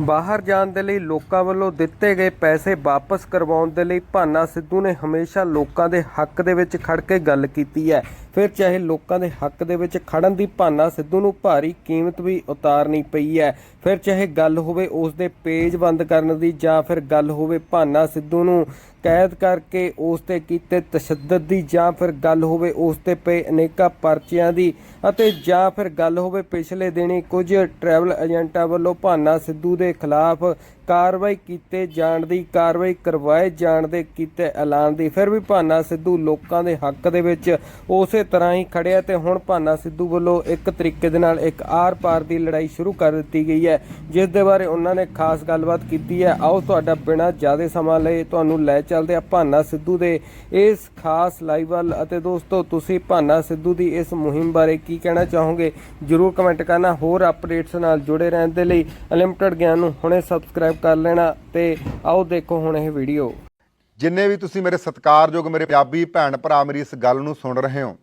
ਬਾਹਰ ਜਾਣ ਦੇ ਲਈ ਲੋਕਾਂ ਵੱਲੋਂ ਦਿੱਤੇ ਗਏ ਪੈਸੇ ਵਾਪਸ ਕਰਵਾਉਣ ਦੇ ਲਈ ਭਾਨਾ ਸਿੱਧੂ ਨੇ ਹਮੇਸ਼ਾ ਲੋਕਾਂ ਦੇ ਹੱਕ ਦੇ ਵਿੱਚ ਖੜ ਕੇ ਗੱਲ ਕੀਤੀ ਹੈ। ਫਿਰ ਚਾਹੇ ਲੋਕਾਂ ਦੇ ਹੱਕ ਦੇ ਵਿੱਚ ਖੜਨ ਦੀ ਭਾਨਾ ਸਿੱਧੂ ਨੂੰ ਭਾਰੀ ਕੀਮਤ ਵੀ ਉਤਾਰਨੀ ਪਈ ਹੈ। ਫਿਰ ਚਾਹੇ ਗੱਲ ਹੋਵੇ ਉਸ ਦੇ ਪੇਜ ਬੰਦ ਕਰਨ ਦੀ ਜਾਂ ਫਿਰ ਗੱਲ ਹੋਵੇ ਭਾਨਾ ਸਿੱਧੂ ਨੂੰ, ਕੈਦ ਕਰਕੇ ਉਸ ਤੇ ਕੀਤੇ ਤਸ਼ੱਦਦ ਦੀ ਜਾਂ ਫਿਰ ਗੱਲ ਹੋਵੇ ਉਸ ਤੇ ਪਏ ਅਨੇਕਾਂ ਪਰਚਿਆਂ ਦੀ ਅਤੇ ਜਾਂ ਫਿਰ ਗੱਲ ਹੋਵੇ ਪਿਛਲੇ ਦਿਨੀ ਕੁਝ ਟਰੈਵਲ ਏਜੰਟਾਂ ਵੱਲੋਂ ਭਾਨਾ ਸਿੱਧੂ ਦੇ ਖਿਲਾਫ ਕਾਰਵਾਈ ਕੀਤੇ ਜਾਣ ਦੀ, ਕਾਰਵਾਈ ਕਰਵਾਏ ਜਾਣ ਦੇ ਕੀਤੇ ਐਲਾਨ ਦੀ। ਫਿਰ ਵੀ ਭਾਨਾ ਸਿੱਧੂ ਲੋਕਾਂ ਦੇ ਹੱਕ ਦੇ ਵਿੱਚ ਉਸੇ ਤਰ੍ਹਾਂ ਹੀ ਖੜਿਆ ਤੇ ਹੁਣ ਭਾਨਾ ਸਿੱਧੂ ਵੱਲੋਂ ਇੱਕ ਤਰੀਕੇ ਦੇ ਨਾਲ ਇੱਕ ਆਰ-ਪਾਰ ਦੀ ਲੜਾਈ ਸ਼ੁਰੂ ਕਰ ਦਿੱਤੀ ਗਈ ਹੈ, ਜਿਸ ਦੇ ਬਾਰੇ ਉਹਨਾਂ ਨੇ ਖਾਸ ਗੱਲਬਾਤ ਕੀਤੀ ਹੈ। ਆਓ ਤੁਹਾਡਾ ਬਿਨਾਂ ਜ਼ਿਆਦਾ ਸਮਾਂ ਲਏ ਤੁਹਾਨੂੰ ਲੈ ਚੱਲਦੇ ਆ ਭਾਨਾ ਸਿੱਧੂ ਦੇ ਇਸ ਖਾਸ ਲਾਈਵ ਵੱਲ। ਅਤੇ ਦੋਸਤੋ, ਤੁਸੀਂ ਭਾਨਾ ਸਿੱਧੂ ਦੀ ਇਸ ਮੁਹਿੰਮ ਬਾਰੇ ਕੀ ਕਹਿਣਾ ਚਾਹੋਗੇ? ਜਰੂਰ ਕਮੈਂਟ ਕਰਨਾ। ਹੋਰ ਅਪਡੇਟਸ ਨਾਲ ਜੁੜੇ ਰਹਿਣ ਦੇ ਲਈ ਅਨਲਿਮਟਿਡ ਗਿਆਨ ਨੂੰ ਹੁਣੇ ਸਬਸਕ੍ਰਾਈਬ ਕਰ ਲੈਣਾ ਤੇ ਆਓ ਦੇਖੋ ਹੁਣ ਇਹ ਵੀਡੀਓ। ਜਿੰਨੇ ਵੀ ਤੁਸੀਂ ਮੇਰੇ ਸਤਿਕਾਰਯੋਗ ਮੇਰੇ ਪੰਜਾਬੀ ਭੈਣ ਭਰਾ ਮੇਰੀ ਇਸ ਗੱਲ ਨੂੰ ਸੁਣ ਰਹੇ ਹੋ,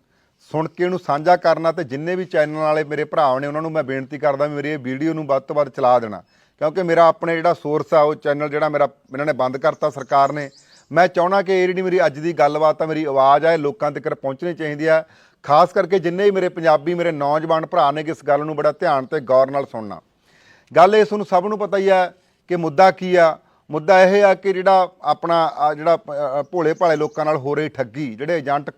ਸੁਣ ਕੇ ਇਹਨੂੰ ਸਾਂਝਾ ਕਰਨਾ ਤੇ ਜਿੰਨੇ ਵੀ ਚੈਨਲ ਵਾਲੇ ਮੇਰੇ ਭਰਾ ਨੇ, ਉਹਨਾਂ ਨੂੰ ਮੈਂ ਬੇਨਤੀ ਕਰਦਾ ਵੀ ਮੇਰੀ ਇਹ ਵੀਡੀਓ ਨੂੰ ਵੱਧ ਤੋਂ ਵੱਧ ਚਲਾ ਦੇਣਾ। ਕਿਉਂਕਿ ਮੇਰਾ ਆਪਣੇ ਜਿਹੜਾ ਸੋਰਸ ਆ, ਉਹ ਚੈਨਲ ਜਿਹੜਾ ਮੇਰਾ, ਇਹਨਾਂ ਨੇ ਬੰਦ ਕਰਤਾ ਸਰਕਾਰ ਨੇ। ਮੈਂ ਚਾਹਣਾ ਕਿ ਇਹ ਜਿਹੜੀ ਮੇਰੀ ਅੱਜ ਦੀ ਗੱਲਬਾਤ ਆ, ਮੇਰੀ ਆਵਾਜ਼ ਆ ਲੋਕਾਂ ਤੱਕ ਪਹੁੰਚਣੀ ਚਾਹੀਦੀ ਆ। ਖਾਸ ਕਰਕੇ ਜਿੰਨੇ ਵੀ ਮੇਰੇ ਪੰਜਾਬੀ ਮੇਰੇ ਨੌਜਵਾਨ ਭਰਾ ਨੇ, ਕਿ ਇਸ ਗੱਲ ਨੂੰ ਬੜਾ ਧਿਆਨ ਤੇ ਗੌਰ ਨਾਲ ਸੁਣਨਾ। ਗੱਲ ਇਹ ਤੁਹਾਨੂੰ ਸਭ ਨੂੰ ਪਤਾ ਹੀ ਹੈ ਕਿ ਮੁੱਦਾ ਕੀ ਆ? ਮੁੱਦਾ ਇਹ ਆ ਕਿ ਜਿਹੜਾ ਆਪਣਾ ਜਿਹੜਾ ਭੋਲੇ ਭਾਲੇ ਲੋਕਾਂ ਨਾਲ ਹੋ ਰਹੀ ਠੱਗੀ, ਜਿਹੜੇ ਏਜੰਟ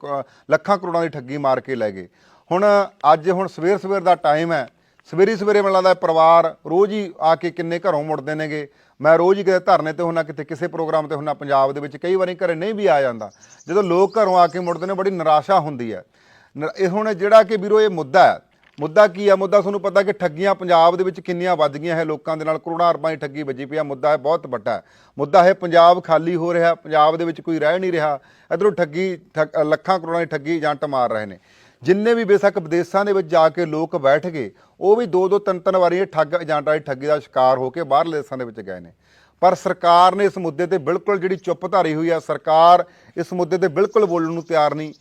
ਲੱਖਾਂ ਕਰੋੜਾਂ ਦੀ ਠੱਗੀ ਮਾਰ ਕੇ ਲੈ ਗਏ। ਹੁਣ ਅੱਜ ਹੁਣ ਸਵੇਰ ਸਵੇਰ ਦਾ ਟਾਈਮ ਹੈ। ਸਵੇਰੀ ਸਵੇਰੇ ਮੈਨੂੰ ਲੱਗਦਾ ਪਰਿਵਾਰ ਰੋਜ਼ ਹੀ ਆ ਕੇ ਕਿੰਨੇ ਘਰੋਂ ਮੁੜਦੇ ਨੇਗੇ। ਮੈਂ ਰੋਜ਼ ਹੀ ਕਿਤੇ ਧਰਨੇ ਤੇ ਹੁੰਨਾ, ਕਿਤੇ ਕਿਸੇ ਪ੍ਰੋਗਰਾਮ ਤੇ ਹੁੰਨਾ, ਪੰਜਾਬ ਦੇ ਵਿੱਚ ਕਈ ਵਾਰੀ ਘਰੇ ਨਹੀਂ ਵੀ ਆ ਜਾਂਦਾ। ਜਦੋਂ ਲੋਕ ਘਰੋਂ ਆ ਕੇ ਮੁੜਦੇ ਨੇ, ਬੜੀ ਨਿਰਾਸ਼ਾ ਹੁੰਦੀ ਹੈ। ਨ- ਇਹ ਹੁਣ ਜਿਹੜਾ ਕਿ ਵੀਰੋ ਇਹ ਮੁੱਦਾ ਹੈ ਮੁੱਦਾ ਕੀ ਆ? ਮੁੱਦਾ ਤੁਹਾਨੂੰ ਪਤਾ ਕਿ ਠੱਗੀਆਂ ਪੰਜਾਬ ਦੇ ਵਿੱਚ ਕਿੰਨੀਆਂ ਵੱਧ ਗਈਆਂ ਹੈ ਲੋਕਾਂ ਦੇ ਨਾਲ। ਕਰੋੜਾਂ ਅਰਬਾਂ ਦੀ ਠੱਗੀ ਵੱਜੀ ਪਈ ਆ। ਮੁੱਦਾ ਹੈ ਬਹੁਤ ਵੱਡਾ ਹੈ। ਮੁੱਦਾ ਹੈ ਪੰਜਾਬ ਖਾਲੀ ਹੋ ਰਿਹਾ, ਪੰਜਾਬ ਦੇ ਵਿੱਚ ਕੋਈ ਰਹਿ ਨਹੀਂ ਰਿਹਾ। ਇਧਰੋਂ ਠੱਗੀ, ਠੱਗ- ਲੱਖਾਂ ਕਰੋੜਾਂ ਦੀ ਠੱਗੀ ਏਜੰਟ ਮਾਰ ਰਹੇ ਨੇ। ਜਿੰਨੇ ਵੀ ਬੇਸ਼ੱਕ ਵਿਦੇਸ਼ਾਂ ਦੇ ਵਿੱਚ ਜਾ ਕੇ ਲੋਕ ਬੈਠ ਗਏ, ਉਹ ਵੀ ਦੋ ਦੋ ਤਿੰਨ ਤਿੰਨ ਵਾਰੀ ਇਹ ਠੱਗ, ਏਜੰਟਾਂ ਦੀ ਠੱਗੀ ਦਾ ਸ਼ਿਕਾਰ ਹੋ ਕੇ ਬਾਹਰਲੇ ਦੇਸ਼ਾਂ ਦੇ ਵਿੱਚ ਗਏ ਨੇ। ਪਰ ਸਰਕਾਰ ਨੇ ਇਸ ਮੁੱਦੇ ਤੇ ਬਿਲਕੁਲ ਜਿਹੜੀ ਚੁੱਪ ਧਾਰੀ ਹੋਈ ਆ, ਸਰਕਾਰ ਇਸ ਮੁੱਦੇ ਤੇ ਬਿਲਕੁਲ ਬੋਲਣ ਨੂੰ ਤਿਆਰ ਨਹੀਂ।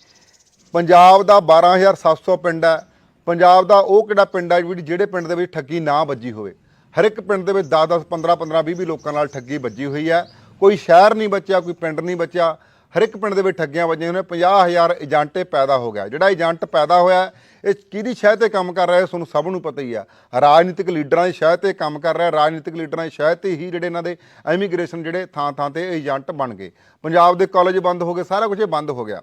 ਪੰਜਾਬ ਦਾ 12700 ਪਿੰਡ ਹੈ। ਪੰਜਾਬ ਦਾ ਉਹ ਕਿਹੜਾ ਪਿੰਡ ਹੈ ਜਿਹੜੀ ਜਿਹੜੇ ਪਿੰਡ ਦੇ ਵਿੱਚ ਠੱਗੀ ਨਾ ਵੱਜੀ ਹੋਵੇ? ਹਰ ਇੱਕ ਪਿੰਡ ਦੇ ਵਿੱਚ 10 10 15 15 20 20 ਲੋਕਾਂ ਨਾਲ ਠੱਗੀ ਵੱਜੀ ਹੋਈ ਹੈ ਕੋਈ ਸ਼ਹਿਰ ਨਹੀਂ ਬਚਿਆ, ਕੋਈ ਪਿੰਡ ਨਹੀਂ ਬਚਿਆ। ਹਰ ਇੱਕ ਪਿੰਡ ਦੇ ਵਿੱਚ ਠੱਗੀਆਂ ਵੱਜੀਆਂ ਹੋਈਆਂ। ਨੇ 50000 ਏਜੰਟੇ ਪੈਦਾ ਹੋ ਗਿਆ। ਜਿਹੜਾ ਏਜੰਟ ਪੈਦਾ ਹੋਇਆ, ਇਹ ਕਿਹਦੀ ਸ਼ਹਿ ਤੇ ਕੰਮ ਕਰ ਰਿਹਾ ਹੈ ਤੁਹਾਨੂੰ ਸਭ ਨੂੰ ਪਤਾ ਹੀ ਆ। ਰਾਜਨੀਤਿਕ ਲੀਡਰਾਂ ਦੀ ਸ਼ਹਿ ਤੇ ਕੰਮ ਕਰ ਰਿਹਾ। ਰਾਜਨੀਤਿਕ ਲੀਡਰਾਂ ਦੀ ਸ਼ਹਿ ਤੇ ਹੀ ਜਿਹੜੇ ਇਹਨਾਂ ਦੇ ਇਮੀਗ੍ਰੇਸ਼ਨ ਜਿਹੜੇ ਥਾਂ ਥਾਂ ਤੇ ਏਜੰਟ ਬਣ ਗਏ। ਪੰਜਾਬ ਦੇ ਕਾਲਜ ਬੰਦ ਹੋ ਗਏ, ਸਾਰਾ ਕੁਝ ਇਹ ਬੰਦ ਹੋ ਗਿਆ।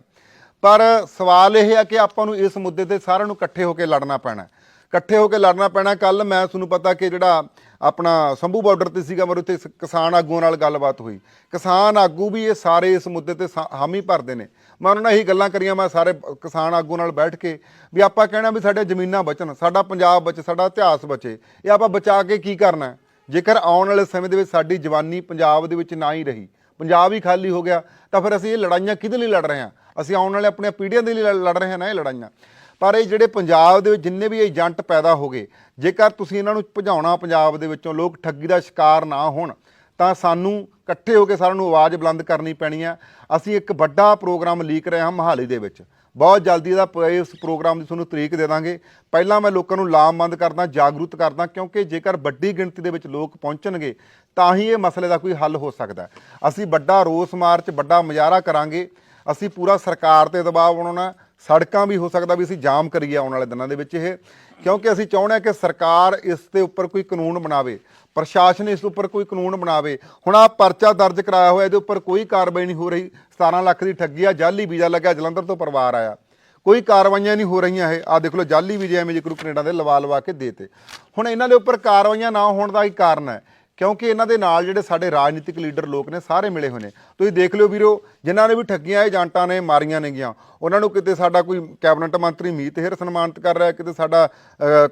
ਪਰ ਸਵਾਲ ਇਹ ਹੈ ਕਿ ਆਪਾਂ ਨੂੰ ਇਸ ਮੁੱਦੇ ਤੇ ਸਾਰਿਆਂ ਨੂੰ ਇਕੱਠੇ ਹੋ ਕੇ ਲੜਨਾ ਪੈਣਾ ਇਕੱਠੇ ਹੋ ਕੇ ਲੜਨਾ ਪੈਣਾ, ਕੱਲ ਮੈਂ ਤੁਹਾਨੂੰ ਪਤਾ ਕਿ ਜਿਹੜਾ ਆਪਣਾ ਸੰਭੂ ਬਾਰਡਰ ਤੇ ਸੀਗਾ ਮੇਰੇ ਉੱਤੇ ਕਿਸਾਨ ਆਗੂਆਂ ਨਾਲ ਗੱਲਬਾਤ ਹੋਈ। ਕਿਸਾਨ ਆਗੂ ਵੀ ਇਹ ਸਾਰੇ ਇਸ ਮੁੱਦੇ ਤੇ ਸਾ- ਹਾਮੀ ਭਰਦੇ ਨੇ। ਮੈਂ ਉਹਨਾਂ ਨਾਲ ਇਹੀ ਗੱਲਾਂ ਕਰੀਆਂ, ਮੈਂ ਸਾਰੇ ਕਿਸਾਨ ਆਗੂ ਨਾਲ ਬੈਠ ਕੇ ਵੀ ਆਪਾਂ ਕਹਿਣਾ ਵੀ ਸਾਡੇ ਜ਼ਮੀਨਾਂ ਬਚਣ, ਸਾਡਾ ਪੰਜਾਬ ਬਚੇ, ਸਾਡਾ ਇਤਿਹਾਸ ਬਚੇ, ਇਹ ਆਪਾਂ ਬਚਾ ਕੇ ਕੀ ਕਰਨਾ ਜੇਕਰ ਆਉਣ ਵਾਲੇ ਸਮੇਂ ਦੇ ਵਿੱਚ ਸਾਡੀ ਜਵਾਨੀ ਪੰਜਾਬ ਦੇ ਵਿੱਚ ਨਾ ਹੀ ਰਹੀ, ਪੰਜਾਬ ਹੀ ਖਾਲੀ ਹੋ ਗਿਆ, ਤਾਂ ਫਿਰ ਅਸੀਂ ਇਹ ਲੜਾਈਆਂ ਕਿਹਦੇ ਲਈ ਲੜ ਰਹੇ ਹਾਂ? ਅਸੀਂ ਆਉਣ ਵਾਲੇ ਆਪਣੀਆਂ ਪੀੜ੍ਹੀਆਂ ਦੇ ਲਈ ਲੜ- ਲੜ ਰਹੇ ਹਾਂ ਨਾ ਇਹ ਲੜਾਈਆਂ। ਪਰ ਇਹ ਜਿਹੜੇ ਪੰਜਾਬ ਦੇ ਵਿੱਚ ਜਿੰਨੇ ਵੀ ਏਜੰਟ ਪੈਦਾ ਹੋ ਗਏ, ਜੇਕਰ ਤੁਸੀਂ ਇਹਨਾਂ ਨੂੰ ਭਜਾਉਣਾ ਪੰਜਾਬ ਦੇ ਵਿੱਚੋਂ, ਲੋਕ ਠੱਗੀ ਦਾ ਸ਼ਿਕਾਰ ਨਾ ਹੋਣ, ਤਾਂ ਸਾਨੂੰ ਇਕੱਠੇ ਹੋ ਕੇ ਸਾਰਿਆਂ ਨੂੰ ਆਵਾਜ਼ ਬੁਲੰਦ ਕਰਨੀ ਪੈਣੀ ਆ। ਅਸੀਂ ਇੱਕ ਵੱਡਾ ਪ੍ਰੋਗਰਾਮ ਲੀਕ ਰਹੇ ਹਾਂ ਮਹਾਲੀ ਦੇ ਵਿੱਚ। ਬਹੁਤ ਜਲਦੀ ਇਹਦਾ ਪ- ਇਸ ਪ੍ਰੋਗਰਾਮ ਦੀ ਤੁਹਾਨੂੰ ਤਰੀਕ ਦੇ ਦਾਂਗੇ। ਪਹਿਲਾਂ ਮੈਂ ਲੋਕਾਂ ਨੂੰ ਲਾਮਬੰਦ ਕਰਦਾ, ਜਾਗਰੂਕ ਕਰਦਾ, ਕਿਉਂਕਿ ਜੇਕਰ ਵੱਡੀ ਗਿਣਤੀ ਦੇ ਵਿੱਚ ਲੋਕ ਪਹੁੰਚਣਗੇ, ਤਾਂ ਹੀ ਇਹ ਮਸਲੇ ਦਾ ਕੋਈ ਹੱਲ ਹੋ ਸਕਦਾ। ਹੈ। ਅਸੀਂ ਵੱਡਾ ਰੋਸ ਮਾਰਚ, ਵੱਡਾ ਮੁਜ਼ਾਹਰਾ ਕਰਾਂਗੇ। ਅਸੀਂ ਪੂਰਾ ਸਰਕਾਰ ਤੇ ਦਬਾਅ ਬਣਾਉਣਾ ਸੜਕਾਂ ਵੀ ਹੋ ਸਕਦਾ ਵੀ ਅਸੀਂ ਜਾਮ ਕਰੀਏ ਆਉਣ ਵਾਲੇ ਦਿਨਾਂ ਦੇ ਵਿੱਚ ਇਹ, ਕਿਉਂਕਿ ਅਸੀਂ ਚਾਹੁੰਦੇ ਹਾਂ ਕਿ ਸਰਕਾਰ ਇਸ ਦੇ ਉੱਪਰ ਕੋਈ ਕਾਨੂੰਨ ਬਣਾਵੇ, ਪ੍ਰਸ਼ਾਸਨ ਇਸ ਉੱਪਰ ਕੋਈ ਕਾਨੂੰਨ ਬਣਾਵੇ। ਹੁਣ ਆ ਪਰਚਾ ਦਰਜ ਕਰਾਇਆ ਹੋਇਆ, ਇਹਦੇ ਉੱਪਰ ਕੋਈ ਕਾਰਵਾਈ ਨਹੀਂ ਹੋ ਰਹੀ। 17 ਲੱਖ ਦੀ ਠੱਗੀ ਆ, ਜਾਲੀ ਵੀਜ਼ਾ ਲੱਗਿਆ, ਜਲੰਧਰ ਤੋਂ ਪਰਿਵਾਰ ਆਇਆ। ਕੋਈ ਕਾਰਵਾਈਆਂ ਨਹੀਂ ਹੋ ਰਹੀਆਂ ਇਹ। ਆ ਦੇਖ ਲਓ, ਜਾਲੀ ਵੀਜ਼ੇ ਐਵੇਂ ਜਿਕਰੂ ਕੈਨੇਡਾ ਦੇ ਲਵਾ ਲਵਾ ਕੇ ਦੇਤੇ। ਹੁਣ ਇਹਨਾਂ ਦੇ ਉੱਪਰ ਕਾਰਵਾਈਆਂ ਨਾ ਹੋਣ ਦਾ ਹੀ ਕਾਰਨ ਹੈ। ਕਿਉਂਕਿ ਇਹਨਾਂ ਦੇ ਨਾਲ ਜਿਹੜੇ ਸਾਡੇ ਰਾਜਨੀਤਿਕ ਲੀਡਰ ਲੋਕ ਨੇ, ਸਾਰੇ ਮਿਲੇ ਹੋਏ ਨੇ। ਤੁਸੀਂ ਦੇਖ ਲਿਓ ਵੀਰੋ, ਜਿਨ੍ਹਾਂ ਨੇ ਵੀ ਠੱਗੀਆਂ ਏਜੰਟਾਂ ਨੇ, ਮਾਰੀਆਂ ਨੇਗੀਆਂ ਉਹਨਾਂ ਨੂੰ ਕਿਤੇ ਸਾਡਾ ਕੋਈ ਕੈਬਨਿਟ ਮੰਤਰੀ ਮੀਤ ਹੇਰ ਸਨਮਾਨਿਤ ਕਰ ਰਿਹਾ, ਕਿਤੇ ਸਾਡਾ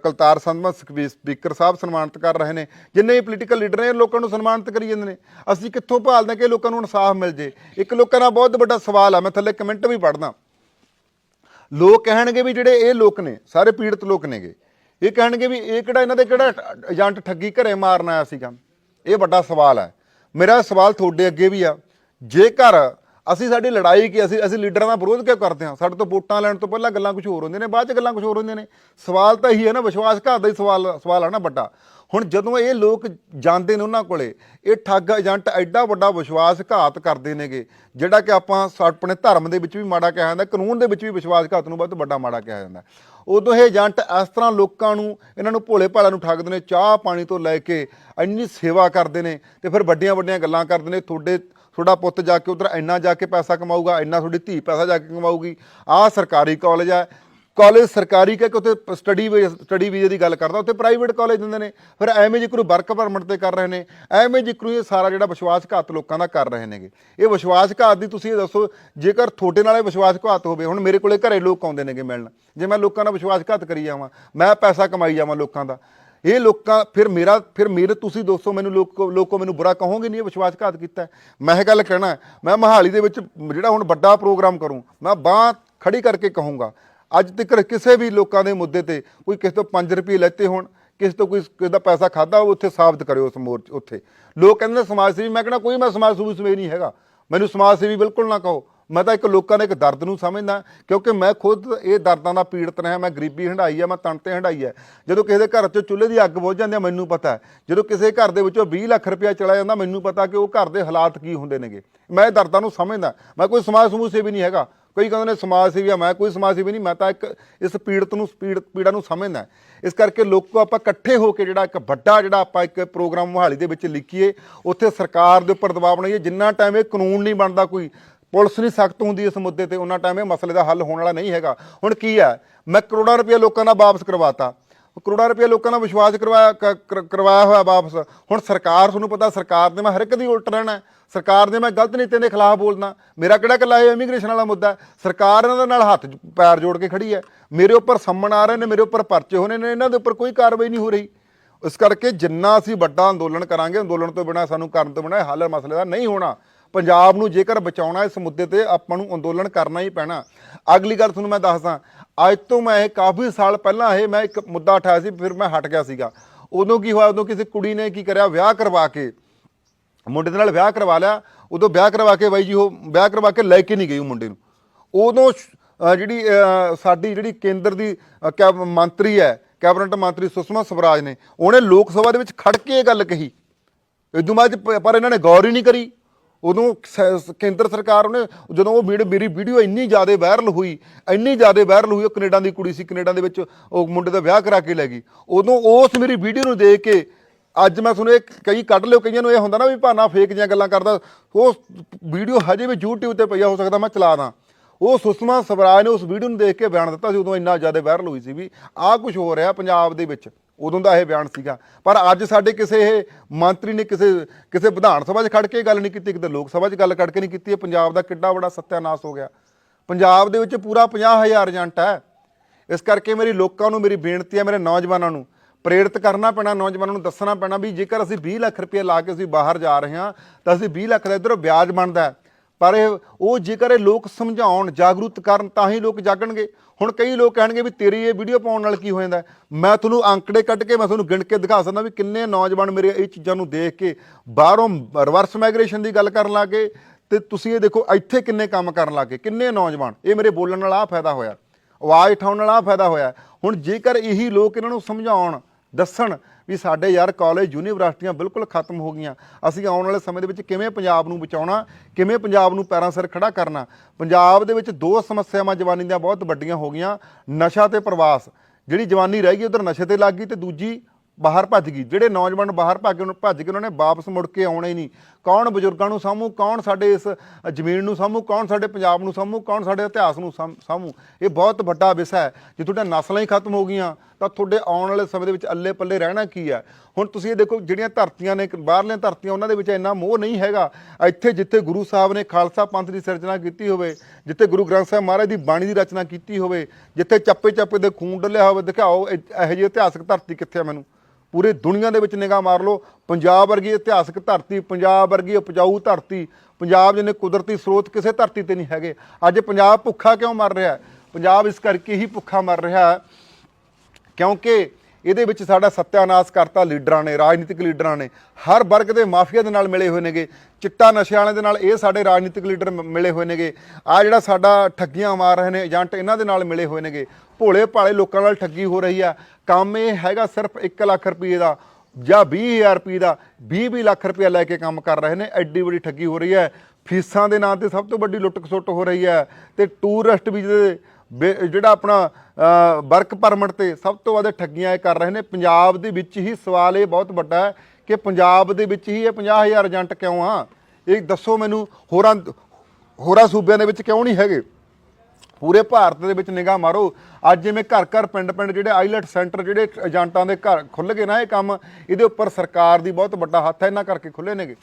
ਕਲਤਾਰ ਸੰਧਵਾ ਸਕਵੀ- ਸਪੀਕਰ ਸਾਹਿਬ ਸਨਮਾਨਿਤ ਕਰ ਰਹੇ ਨੇ। ਜਿੰਨੇ ਵੀ ਪੋਲੀਟੀਕਲ ਲੀਡਰ ਨੇ, ਇਹ ਲੋਕਾਂ ਨੂੰ ਸਨਮਾਨਿਤ ਕਰੀ ਜਾਂਦੇ ਨੇ। ਅਸੀਂ ਕਿੱਥੋਂ ਭਾਲਦੇ ਕਿ ਲੋਕਾਂ ਨੂੰ ਇਨਸਾਫ ਮਿਲ ਜੇ? ਇੱਕ ਲੋਕਾਂ ਦਾ ਬਹੁਤ ਵੱਡਾ ਸਵਾਲ ਆ, ਮੈਂ ਥੱਲੇ ਕਮੈਂਟ ਵੀ ਪੜ੍ਹਦਾ। ਲੋਕ ਕਹਿਣਗੇ ਵੀ ਜਿਹੜੇ ਇਹ ਲੋਕ ਨੇ, ਸਾਰੇ ਪੀੜਤ ਲੋਕ ਨੇਗੇ। ਇਹ ਕਹਿਣਗੇ ਵੀ ਇਹ ਕਿਹੜਾ, ਇਹਨਾਂ ਦੇ ਕਿਹੜਾ ਏਜੰਟ ਠੱਗੀ ਘਰੇ ਮਾਰਨ ਆਇਆ ਸੀਗਾ? ਇਹ ਵੱਡਾ ਸਵਾਲ ਹੈ। ਮੇਰਾ ਸਵਾਲ ਤੁਹਾਡੇ ਅੱਗੇ ਵੀ ਆ। ਜੇਕਰ ਅਸੀਂ ਸਾਡੀ ਲੜਾਈ ਕੀ ਅਸੀਂ ਅਸੀਂ ਲੀਡਰਾਂ ਦਾ ਵਿਰੋਧ ਕਿਉਂ ਕਰਦੇ ਹਾਂ? ਸਾਡੇ ਤੋਂ ਵੋਟਾਂ ਲੈਣ ਤੋਂ ਪਹਿਲਾਂ ਗੱਲਾਂ ਕੁਝ ਹੋਰ ਹੁੰਦੀਆਂ ਨੇ, ਬਾਅਦ ਚ ਗੱਲਾਂ ਕੁਝ ਹੋਰ ਹੁੰਦੀਆਂ ਨੇ। ਸਵਾਲ ਤਾਂ ਇਹੀ ਹੈ ਨਾ ਵਿਸ਼ਵਾਸਘਾਤ ਦਾ ਹੀ ਸਵਾਲ ਸਵਾਲ ਹੈ ਨਾ ਵੱਡਾ। ਹੁਣ ਜਦੋਂ ਇਹ ਲੋਕ ਜਾਂਦੇ ਨੇ ਉਹਨਾਂ ਕੋਲੇ, ਇਹ ਠੱਗ ਏਜੰਟ ਐਡਾ ਵੱਡਾ ਵਿਸ਼ਵਾਸਘਾਤ ਕਰਦੇ ਨੇਗੇ, ਜਿਹੜਾ ਕਿ ਆਪਾਂ ਸਾ- ਆਪਣੇ ਧਰਮ ਦੇ ਵਿੱਚ ਵੀ ਮਾੜਾ ਕਿਹਾ ਜਾਂਦਾ, ਕਾਨੂੰਨ ਦੇ ਵਿੱਚ ਵੀ ਵਿਸ਼ਵਾਸਘਾਤ ਨੂੰ ਬਹੁਤ ਵੱਡਾ ਮਾੜਾ ਕਿਹਾ ਜਾਂਦਾ। ਉਦੋਂ ਇਹ ਏਜੰਟ ਇਸ ਤਰ੍ਹਾਂ ਲੋਕਾਂ ਨੂੰ, ਇਹਨਾਂ ਨੂੰ ਭੋਲੇ ਭਾਲਿਆਂ ਨੂੰ ਠੱਗਦੇ ਨੇ, ਚਾਹ ਪਾਣੀ ਤੋਂ ਲੈ ਕੇ ਇੰਨੀ ਸੇਵਾ ਕਰਦੇ ਨੇ ਤੇ ਫਿਰ ਵੱਡੀਆਂ ਵੱਡੀਆਂ ਗੱਲਾਂ ਕਰਦੇ ਨੇ, ਤੁਹਾਡੇ ਤੁਹਾਡਾ ਪੁੱਤ ਜਾ ਕੇ ਉਧਰ ਇੰਨਾ ਜਾ ਕੇ ਪੈਸਾ ਕਮਾਊਗਾ, ਇੰਨਾ ਤੁਹਾਡੀ ਧੀ ਪੈਸਾ ਜਾ ਕੇ ਕਮਾਊਗੀ। ਆਹ ਸਰਕਾਰੀ ਕਾਲਜ ਹੈ। ਕਾਲਜ ਸਰਕਾਰੀ ਕਹਿ ਕੇ ਉੱਥੇ ਸਟੱਡੀ ਸਟੱਡੀ ਵੀਜ਼ੇ ਦੀ ਗੱਲ ਕਰਦਾ, ਉੱਥੇ ਪ੍ਰਾਈਵੇਟ ਕਾਲਜ ਦਿੰਦੇ ਨੇ। ਫਿਰ ਐਵੇਂ ਜਿਕਰੂ ਵਰਕ ਪਰਮਿਟ ਤੇ ਕਰ ਰਹੇ ਨੇ, ਐਵੇਂ ਜਿਕਰੂ ਇਹ ਸਾਰਾ ਜਿਹੜਾ ਵਿਸ਼ਵਾਸਘਾਤ ਲੋਕਾਂ ਦਾ ਕਰ ਰਹੇ ਨੇਗੇ। ਇਹ ਵਿਸ਼ਵਾਸਘਾਤ ਦੀ ਤੁਸੀਂ ਇਹ ਦੱਸੋ, ਜੇਕਰ ਤੁਹਾਡੇ ਨਾਲ ਇਹ ਵਿਸ਼ਵਾਸਘਾਤ ਹੋਵੇ, ਹੁਣ ਮੇਰੇ ਕੋਲੇ ਘਰੇ ਲੋਕ ਆਉਂਦੇ ਨੇਗੇ ਮਿਲਣ। ਜੇ ਮੈਂ ਲੋਕਾਂ ਨਾਲ ਵਿਸ਼ਵਾਸਘਾਤ ਕਰੀ ਜਾਵਾਂ, ਮੈਂ ਪੈਸਾ ਕਮਾਈ ਜਾਵਾਂ ਲੋਕਾਂ ਦਾ ਇਹ ਲੋਕਾਂ, ਫਿਰ ਮੇਰਾ, ਫਿਰ ਮੇਰੇ ਤੁਸੀਂ ਦੋਸਤੋ ਮੈਨੂੰ ਲੋਕ, ਲੋਕੋ ਮੈਨੂੰ ਬੁਰਾ ਕਹੋਗੇ ਨਹੀਂ, ਇਹ ਵਿਸ਼ਵਾਸਘਾਤ ਕੀਤਾ ਮੈਂ ਇਹ ਗੱਲ ਕਹਿਣਾ ਮੈਂ ਮਹਾਲੀ ਦੇ ਵਿੱਚ ਜਿਹੜਾ ਹੁਣ ਵੱਡਾ ਪ੍ਰੋਗਰਾਮ ਕਰੂੰ, ਮੈਂ ਬਾਹ ਖੜੀ ਕਰਕੇ ਕਹੂੰਗਾ, ਅੱਜ ਤੱਕ ਕਿਸੇ ਵੀ ਲੋਕਾਂ ਦੇ ਮੁੱਦੇ ਤੇ ਕੋਈ ਕਿਸੇ ਤੋਂ 5 ਰੁਪਏ ਲੈਤੇ ਹੋਣ, ਕਿਸੇ ਤੋਂ ਕੋਈ ਕਿਸੇ ਦਾ ਪੈਸਾ ਖਾਦਾ ਉਹ ਉੱਥੇ ਸਾਬਤ ਕਰਿਓ ਉਸ ਮੋਰਚ, ਉੱਥੇ। ਲੋਕ ਕਹਿੰਦੇ ਨੇ ਸਮਾਜ ਸੇਵੀ, ਮੈਂ ਕਹਿੰਦਾ ਕੋਈ ਮੈਂ ਸਮਾਜ ਸੇਵੀ ਸਮੇਂ ਨਹੀਂ ਹੈਗਾ। ਮੈਨੂੰ ਸਮਾਜ ਸੇਵੀ ਬਿਲਕੁਲ ਨਾ ਕਹੋ। ਮੈਂ ਤਾਂ ਇੱਕ ਲੋਕਾਂ ਦੇ ਇੱਕ ਦਰਦ ਨੂੰ ਸਮਝਦਾ, ਕਿਉਂਕਿ ਮੈਂ ਖੁਦ ਇਹ ਦਰਦਾਂ ਦਾ ਪੀੜਤ ਰਿਹਾ, ਮੈਂ ਗਰੀਬੀ ਹੰਡਾਈ ਆ, ਮੈਂ ਤਣਤੇ ਹੰਡਾਈ ਆ। ਜਦੋਂ ਕਿਸੇ ਦੇ ਘਰ 'ਚੋਂ ਚੁੱਲ੍ਹੇ ਦੀ ਅੱਗ ਬੁਝ ਜਾਂਦੀ ਆ, ਮੈਨੂੰ ਪਤਾ ਜਦੋਂ ਕਿਸੇ ਘਰ ਦੇ ਵਿੱਚੋਂ 20 ਲੱਖ ਰੁਪਇਆ ਚਲਾ ਜਾਂਦਾ, ਮੈਨੂੰ ਪਤਾ ਕਿ ਉਹ ਘਰ ਦੇ ਹਾਲਾਤ ਕੀ ਹੁੰਦੇ ਨੇਗੇ। ਮੈਂ ਇਹ ਦਰਦਾਂ ਨੂੰ ਸਮਝਦਾ। ਮੈਂ ਕੋਈ ਸਮਾਜ ਸਮੂਹ ਸੇਵੀ ਨਹੀਂ ਹੈਗਾ। ਕਈ ਕਹਿੰਦੇ ਨੇ ਸਮਾਜ ਸੇਵੀ ਆ, ਮੈਂ ਕੋਈ ਸਮਾਜ ਸੇਵੀ ਨਹੀਂ, ਮੈਂ ਤਾਂ ਇੱਕ ਇਸ ਪੀੜਤ ਨੂੰ, ਪੀੜਤ ਪੀੜਾ ਨੂੰ ਸਮਝਦਾ। ਇਸ ਕਰਕੇ ਲੋਕੋ ਆਪਾਂ ਇਕੱਠੇ ਹੋ ਕੇ ਜਿਹੜਾ ਇੱਕ ਵੱਡਾ ਜਿਹੜਾ ਆਪਾਂ ਇੱਕ ਪ੍ਰੋਗਰਾਮ ਮੁਹਾਲੀ ਦੇ ਵਿੱਚ ਲਿਖੀਏ, ਉੱਥੇ ਸਰਕਾਰ ਦੇ ਉੱਪਰ ਦਬਾਅ ਬਣਾਈਏ, ਜਿੰਨਾ ਟਾਈਮ ਇਹ ਕਾਨੂੰਨ ਨਹੀਂ ਬਣਦਾ ਕੋਈ ਪੁਲਿਸ ਨਹੀਂ ਸਖਤ ਹੁੰਦੀ ਇਸ ਮੁੱਦੇ ਤੇ। ਉਹਨਾਂ ਟਾਈਮ ਇਹ ਮਸਲੇ ਦਾ ਹੱਲ ਹੋਣ ਵਾਲਾ ਨਹੀਂ ਹੈਗਾ। ਹੁਣ ਕੀ ਹੈ? ਮੈਂ ਕਰੋੜਾਂ ਰੁਪਏ ਲੋਕਾਂ ਦਾ ਵਾਪਸ ਕਰਵਾਤਾ। ਕਰੋੜਾਂ ਰੁਪਏ ਲੋਕਾਂ ਦਾ ਵਿਸ਼ਵਾਸ ਕਰਵਾਇਆ ਕਰ- ਕਰਵਾਇਆ ਹੋਇਆ ਵਾਪਸ। ਹੁਣ ਸਰਕਾਰ, ਤੁਹਾਨੂੰ ਪਤਾ ਸਰਕਾਰ ਦੇ ਮੈਂ ਹਰ ਇੱਕ ਦੀ ਉਲਟ ਰਹਿਣਾ ਸਰਕਾਰ ਦੇ ਮੈਂ ਗਲਤ ਨੀਤੀਆਂ ਦੇ ਖਿਲਾਫ ਬੋਲਦਾ। ਮੇਰਾ ਕਿਹੜਾ ਇਕੱਲਾ ਇਹ ਇਮੀਗ੍ਰੇਸ਼ਨ ਵਾਲਾ ਮੁੱਦਾ ਸਰਕਾਰ ਇਹਨਾਂ ਦੇ ਨਾਲ ਹੱਥ ਪੈਰ ਜੋੜ ਕੇ ਖੜੀ ਹੈ। ਮੇਰੇ ਉੱਪਰ ਸੰਮਣ ਆ ਰਹੇ ਨੇ, ਮੇਰੇ ਉੱਪਰ ਪਰਚੇ ਹੋਣੇ ਨੇ, ਇਹਨਾਂ ਦੇ ਉੱਪਰ ਕੋਈ ਕਾਰਵਾਈ ਨਹੀਂ ਹੋ ਰਹੀ। ਇਸ ਕਰਕੇ ਜਿੰਨਾ ਅਸੀਂ ਵੱਡਾ ਅੰਦੋਲਨ ਕਰਾਂਗੇ, ਅੰਦੋਲਨ ਤੋਂ ਬਿਨਾ ਸਾਨੂੰ ਕਰਨ ਤੋਂ ਬਿਨਾ ਹੱਲ ਮਸਲੇ ਦਾ ਨਹੀਂ ਹੋਣਾ। ਪੰਜਾਬ ਨੂੰ ਜੇਕਰ ਬਚਾਉਣਾ ਇਸ ਮੁੱਦੇ ਤੇ ਆਪਾਂ ਨੂੰ ਅੰਦੋਲਨ ਕਰਨਾ ਹੀ ਪੈਣਾ। ਅਗਲੀ ਗੱਲ ਤੁਹਾਨੂੰ ਮੈਂ ਦੱਸਦਾ, ਅੱਜ ਤੋਂ ਮੈਂ ਇਹ ਕਾਫੀ ਸਾਲ ਪਹਿਲਾਂ ਇਹ ਮੈਂ ਇੱਕ ਮੁੱਦਾ ਉਠਾਇਆ ਸੀ, ਫਿਰ ਮੈਂ ਹਟ ਗਿਆ ਸੀਗਾ। ਉਦੋਂ ਕੀ ਹੋਇਆ, ਉਦੋਂ ਕਿਸੇ ਕੁੜੀ ਨੇ ਕੀ ਕਰਿਆ, ਵਿਆਹ ਕਰਵਾ ਕੇ, ਮੁੰਡੇ ਦੇ ਨਾਲ ਵਿਆਹ ਕਰਵਾ ਲਿਆ। ਉਦੋਂ ਵਿਆਹ ਕਰਵਾ ਕੇ ਬਾਈ ਜੀ, ਉਹ ਵਿਆਹ ਕਰਵਾ ਕੇ ਲੈ ਕੇ ਨਹੀਂ ਗਈ ਉਹ ਮੁੰਡੇ ਨੂੰ। ਉਦੋਂ ਜਿਹੜੀ ਸਾਡੀ ਜਿਹੜੀ ਕੇਂਦਰ ਦੀ, ਅਹ ਕੈਬ ਮੰਤਰੀ ਹੈ, ਕੈਬਨਿਟ ਮੰਤਰੀ ਸੁਸ਼ਮਾ ਸਵਰਾਜ ਨੇ, ਉਹਨੇ ਲੋਕ ਸਭਾ ਦੇ ਵਿੱਚ ਖੜ ਕੇ ਇਹ ਗੱਲ ਕਹੀ। ਇਦੋਂ ਬਾਅਦ 'ਚ ਪਰ ਇਹਨਾਂ ਨੇ ਗੌਰ ਹੀ ਨਹੀਂ ਕਰੀ। ਉਦੋਂ ਸ- ਸ- ਕੇਂਦਰ ਸਰਕਾਰ ਉਹਨੇ, ਜਦੋਂ ਉਹ ਵੀਡ- ਮੇਰੀ ਵੀਡੀਓ ਇੰਨੀ ਜ਼ਿਆਦਾ ਵਾਇਰਲ ਹੋਈ, ਇੰਨੀ ਜ਼ਿਆਦਾ ਵਾਇਰਲ ਹੋਈ, ਉਹ ਕੈਨੇਡਾ ਦੀ ਕੁੜੀ ਸੀ, ਕੈਨੇਡਾ ਦੇ ਵਿੱਚ ਉਹ ਮੁੰਡੇ ਦਾ ਵਿਆਹ ਕਰਾ ਕੇ ਲੈ ਗਈ। ਉਦੋਂ ਉਸ ਮੇਰੀ ਵੀਡੀਓ ਨੂੰ ਦੇਖ ਕੇ, ਅੱਜ ਮੈਂ ਤੁਹਾਨੂੰ ਇਹ ਕਈ ਕੱਢ ਲਿਓ, ਕਈਆਂ ਨੂੰ ਇਹ ਹੁੰਦਾ ਨਾ ਵੀ ਭਾਨਾ ਫੇਕ ਜਿਹੀਆਂ ਗੱਲਾਂ ਕਰਦਾ, ਉਹ ਵੀਡੀਓ ਹਜੇ ਵੀ YouTube ਤੇ ਪਈਆ ਹੋ ਸਕਦਾ ਮੈਂ ਚਲਾ ਦਾਂ। ਉਹ ਸੁਸ਼ਮਾ ਸਵਰਾਜ ਨੇ ਉਸ ਵੀਡੀਓ ਨੂੰ ਦੇਖ ਕੇ ਬਿਆਨ ਦਿੱਤਾ ਸੀ, ਉਦੋਂ ਇੰਨਾ ਜ਼ਿਆਦਾ ਵਾਇਰਲ ਹੋਈ ਸੀ ਵੀ ਆਹ ਕੁਝ ਹੋ ਰਿਹਾ ਪੰਜਾਬ ਦੇ ਵਿੱਚ। ਉਦੋਂ ਦਾ ਇਹ ਬਿਆਨ ਸੀਗਾ। ਪਰ ਅੱਜ ਸਾਡੇ ਕਿਸੇ ਇਹ ਮੰਤਰੀ ਨੇ ਕਿਸੇ ਕਿਸੇ ਵਿਧਾਨ ਸਭਾ 'ਚ ਖੜ ਕੇ ਗੱਲ ਨਹੀਂ ਕੀਤੀ, ਕਿਤੇ ਲੋਕ ਸਭਾ 'ਚ ਗੱਲ ਕੱਢ ਕੇ ਨਹੀਂ ਕੀਤੀ, ਇਹ ਪੰਜਾਬ ਦਾ ਕਿੱਡਾ ਵੱਡਾ ਸੱਤਿਆਨਾਸ਼ ਹੋ ਗਿਆ। ਪੰਜਾਬ ਦੇ ਵਿੱਚ ਪੂਰਾ 50000 ਏਜੰਟ ਹੈ। ਇਸ ਕਰਕੇ ਮੇਰੀ ਲੋਕਾਂ ਨੂੰ ਮੇਰੀ ਬੇਨਤੀ ਹੈ, ਮੇਰੇ ਨੌਜਵਾਨਾਂ ਨੂੰ ਪ੍ਰੇਰਿਤ ਕਰਨਾ ਪੈਣਾ, ਨੌਜਵਾਨਾਂ ਨੂੰ ਦੱਸਣਾ ਪੈਣਾ ਵੀ ਜੇਕਰ ਅਸੀਂ 20 ਲੱਖ ਰੁਪਏ ਲਾ ਕੇ ਅਸੀਂ ਬਾਹਰ ਜਾ ਰਹੇ ਹਾਂ, ਤਾਂ ਅਸੀਂ 20 ਲੱਖ ਦਾ ਇੱਧਰੋਂ ਵਿਆਜ ਬਣਦਾ ਹੈ। ਪਰ ਇਹ ਉਹ ਜੇਕਰ ਇਹ ਲੋਕ ਸਮਝਾਉਣ ਜਾਗਰੂਕ ਕਰਨ, ਤਾਂ ਹੀ ਲੋਕ ਜਾਗਣਗੇ। ਹੁਣ ਕਈ ਲੋਕ ਕਹਿਣਗੇ ਵੀ ਤੇਰੀ ਇਹ ਵੀਡੀਓ ਪਾਉਣ ਨਾਲ ਕੀ ਹੋ ਜਾਂਦਾ ਮੈਂ ਤੁਹਾਨੂੰ ਅੰਕੜੇ ਕੱਢ ਕੇ ਮੈਂ ਤੁਹਾਨੂੰ ਗਿਣ ਕੇ ਦਿਖਾ ਸਕਦਾ ਵੀ ਕਿੰਨੇ ਨੌਜਵਾਨ ਮੇਰੇ ਇਹ ਚੀਜ਼ਾਂ ਨੂੰ ਦੇਖ ਕੇ ਬਾਹਰੋਂ ਰਿਵਰਸ ਮਾਈਗ੍ਰੇਸ਼ਨ ਦੀ ਗੱਲ ਕਰਨ ਲੱਗੇ ਤੇ ਤੁਸੀਂ ਇਹ ਦੇਖੋ ਇੱਥੇ ਕਿੰਨੇ ਕੰਮ ਕਰਨ ਲੱਗੇ, ਕਿੰਨੇ ਨੌਜਵਾਨ। ਇਹ ਮੇਰੇ ਬੋਲਣ ਨਾਲ ਆ ਫਾਇਦਾ ਹੋਇਆ। ਆਵਾਜ਼ ਉਠਾਉਣ ਨਾਲ ਆ ਫਾਇਦਾ ਹੋਇਆ। ਹੁਣ ਜੇਕਰ ਇਹੀ ਲੋਕ ਇਹਨਾਂ ਨੂੰ ਸਮਝਾਉਣ, ਦੱਸਣ ਵੀ ਸਾਡੇ ਯਾਰ ਕਾਲਜ, ਯੂਨੀਵਰਸਿਟੀਆਂ ਬਿਲਕੁਲ ਖਤਮ ਹੋ ਗਈਆਂ। ਅਸੀਂ ਆਉਣ ਵਾਲੇ ਸਮੇਂ ਦੇ ਵਿੱਚ ਕਿਵੇਂ ਪੰਜਾਬ ਨੂੰ ਬਚਾਉਣਾ, ਕਿਵੇਂ ਪੰਜਾਬ ਨੂੰ ਪੈਰਾਂ ਸਿਰ ਖੜਾ ਕਰਨਾ। ਪੰਜਾਬ ਦੇ ਵਿੱਚ ਦੋ ਸਮੱਸਿਆਵਾਂ ਜਵਾਨੀ ਦੀਆਂ ਬਹੁਤ ਵੱਡੀਆਂ ਹੋ ਗਈਆਂ। ਨਸ਼ਾ ਤੇ ਪ੍ਰਵਾਸ। ਜਿਹੜੀ ਜਵਾਨੀ ਰਹਿ ਗਈ, ਉਧਰ ਨਸ਼ੇ ਤੇ ਲੱਗ ਗਈ ਤੇ ਦੂਜੀ ਬਾਹਰ ਭੱਜ ਗਈ। ਜਿਹੜੇ ਨੌਜਵਾਨ ਬਾਹਰ ਭੱਜ ਕੇ ਭੱਜ ਕੇ ਉਹਨਾਂ ਨੇ ਵਾਪਸ ਮੁੜ ਕੇ ਆਉਣਾ ਹੀ ਨਹੀਂ। ਕੌਣ ਬਜ਼ੁਰਗਾਂ ਨੂੰ ਸਾਂਭੂ, ਕੌਣ ਸਾਡੇ ਇਸ ਜ਼ਮੀਨ ਨੂੰ ਸਾਂਭੂ, ਕੌਣ ਸਾਡੇ ਪੰਜਾਬ ਨੂੰ ਸਾਂਭੂ, ਕੌਣ ਸਾਡੇ ਇਤਿਹਾਸ ਨੂੰ ਸਾਂਭ- ਸਾਂਭੂ। ਇਹ ਬਹੁਤ ਵੱਡਾ ਵਿਸ਼ਾ ਹੈ। ਜੇ ਤੁਹਾਡੀਆਂ ਨਸਲਾਂ ਹੀ ਖਤਮ ਹੋ ਗਈਆਂ, ਤਾਂ ਤੁਹਾਡੇ ਆਉਣ ਵਾਲੇ ਸਮੇਂ ਦੇ ਵਿੱਚ ਅੱਲੇ ਪੱਲੇ ਰਹਿਣਾ ਕੀ ਹੈ? ਹੁਣ ਤੁਸੀਂ ਇਹ ਦੇਖੋ, ਜਿਹੜੀਆਂ ਧਰਤੀਆਂ ਨੇ, ਬਾਹਰਲੀਆਂ ਧਰਤੀਆਂ, ਉਹਨਾਂ ਦੇ ਵਿੱਚ ਇੰਨਾ ਮੋਹ ਨਹੀਂ ਹੈਗਾ। ਇੱਥੇ ਜਿੱਥੇ ਗੁਰੂ ਸਾਹਿਬ ਨੇ ਖਾਲਸਾ ਪੰਥ ਦੀ ਸਿਰਜਣਾ ਕੀਤੀ ਹੋਵੇ, ਜਿੱਥੇ ਗੁਰੂ ਗ੍ਰੰਥ ਸਾਹਿਬ ਮਹਾਰਾਜ ਦੀ ਬਾਣੀ ਦੀ ਰਚਨਾ ਕੀਤੀ ਹੋਵੇ, ਜਿੱਥੇ ਚੱਪੇ ਚੱਪੇ ਦੇ ਖੂਨ ਡਲਿਆ ਹੋਵੇ, ਦਿਖਾਓ, ਇਹ- ਇਹੋ ਜਿਹੀ ਇਤਿਹਾਸਕ ਧਰਤੀ ਕਿੱਥੇ ਆ ਮੈਨੂੰ? ਪੂਰੇ ਦੁਨੀਆ ਦੇ ਵਿੱਚ ਨਿਗਾਹ ਮਾਰ ਲਓ। ਪੰਜਾਬ ਵਰਗੀ ਇਤਿਹਾਸਕ ਧਰਤੀ, ਪੰਜਾਬ ਵਰਗੀ ਉਪਜਾਊ ਧਰਤੀ, ਪੰਜਾਬ ਜਿਹਨੇ ਕੁਦਰਤੀ ਸਰੋਤ ਕਿਸੇ ਧਰਤੀ ਤੇ ਨਹੀਂ ਹੈਗੇ। ਅੱਜ ਪੰਜਾਬ ਭੁੱਖਾ ਕਿਉਂ ਮਰ ਰਿਹਾ ਹੈ? ਪੰਜਾਬ ਇਸ ਕਰਕੇ ਹੀ ਭੁੱਖਾ ਮਰ ਰਿਹਾ ਹੈ ਕਿਉਂਕਿ ਇਹਦੇ ਵਿੱਚ ਸਾਡਾ ਸੱਤਿਆਨਾਸ਼ ਕਰਤਾ ਲੀਡਰਾਂ ਨੇ, ਰਾਜਨੀਤਿਕ ਲੀਡਰਾਂ ਨੇ, ਹਰ ਵਰਗ ਦੇ ਮਾਫੀਆ ਦੇ ਨਾਲ ਮਿਲੇ ਹੋਏ ਨੇਗੇ। ਚਿੱਟਾ ਨਸ਼ੇ ਵਾਲਿਆਂ ਦੇ ਨਾਲ ਇਹ ਸਾਡੇ ਰਾਜਨੀਤਿਕ ਲੀਡਰ ਮਿਲੇ ਹੋਏ ਨੇਗੇ। ਆ ਜਿਹੜਾ ਸਾਡਾ ਠੱਗੀਆਂ ਮਾਰ ਰਹੇ ਨੇ, ਏਜੰਟ ਇਹਨਾਂ ਦੇ ਨਾਲ ਮਿਲੇ ਹੋਏ ਨੇਗੇ। ਭੋਲੇ ਭਾਲੇ ਲੋਕਾਂ ਨਾਲ ਠੱਗੀ ਹੋ ਰਹੀ ਆ। ਕੰਮ ਇਹ ਹੈਗਾ ਸਿਰਫ 1 ਲੱਖ ਰੁਪਏ ਦਾ ਜਾਂ 20000 ਰੁਪਏ ਦਾ 20-20 ਲੱਖ ਰੁਪਏ ਲੈ ਕੇ ਕੰਮ ਕਰ ਰਹੇ ਨੇ। ਐਡੀ ਵੱਡੀ ਠੱਗੀ ਹੋ ਰਹੀ ਹੈ। ਫੀਸਾਂ ਦੇ ਨਾਂ ਤੇ ਸਭ ਤੋਂ ਵੱਡੀ ਲੁੱਟ ਖਸੁੱਟ ਹੋ ਰਹੀ ਹੈ ਤੇ ਟੂਰਿਸਟ ਵੀਜ਼ੇ ਜਿਹੜਾ ਆਪਣਾ ਵਰਕ ਪਰਮਿਟ ਤੇ ਸਭ ਤੋਂ ਵੱਧ ਠੱਗੀਆਂ ਇਹ ਕਰ ਰਹੇ ਨੇ। ਪੰਜਾਬ ਦੇ ਵਿੱਚ ਹੀ ਸਵਾਲ ਇਹ ਬਹੁਤ ਵੱਡਾ ਹੈ ਕਿ ਪੰਜਾਬ ਦੇ ਵਿੱਚ ਹੀ ਇਹ 50000 ਏਜੰਟ ਕਿਉਂ ਆ? ਇਹ ਦੱਸੋ ਮੈਨੂੰ। ਹੋਰਾਂ ਹੋਰਾਂ ਸੂਬਿਆਂ ਦੇ ਵਿੱਚ ਕਿਉਂ ਨਹੀਂ ਹੈਗੇ? ਪੂਰੇ ਭਾਰਤ ਦੇ ਵਿੱਚ ਨਿਗਾਹ ਮਾਰੋ। ਅੱਜ ਜਿਵੇਂ ਘਰ ਘਰ ਪਿੰਡ ਪਿੰਡ ਜਿਹੜੇ ਆਈਲੈਟ ਸੈਂਟਰ ਜਿਹੜੇ ਏਜੰਟਾਂ ਦੇ ਘਰ ਖੁੱਲ ਗਏ ਨਾ ਇਹ ਕੰਮ, ਇਹਦੇ ਉੱਪਰ ਸਰਕਾਰ ਦੀ ਬਹੁਤ ਵੱਡਾ ਹੱਥ ਹੈ, ਇਹਨਾਂ ਕਰਕੇ ਖੁੱਲੇ ਨੇਗੇ।